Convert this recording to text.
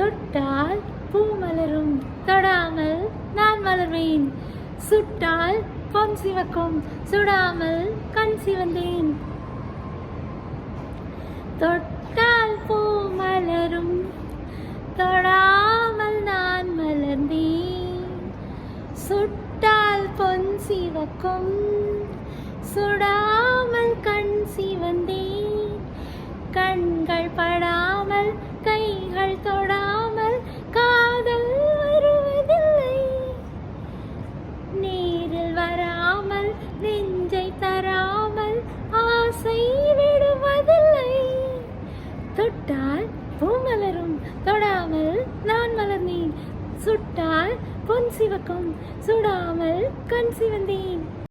தொட்டால் பூ மலரும். தொடாமல் நான் மலர்வேன். சுட்டால் பொன் சிவக்கும். சுடாமல் கண் சிவந்தேன். தொட்டால் பூ மலரும். தொடாமல் நான் மலர்ந்தேன். சுட்டால் பொன் சிவக்கும். சுடாமல் கண் சிவந்தேன். கண்கள் படாமல் கைகள் தொட தொடாமல் நான் மலர்ந்தேன். சுட்டால் பொன் சிவக்கும். சுடாமல் கண் சிவந்தேன்.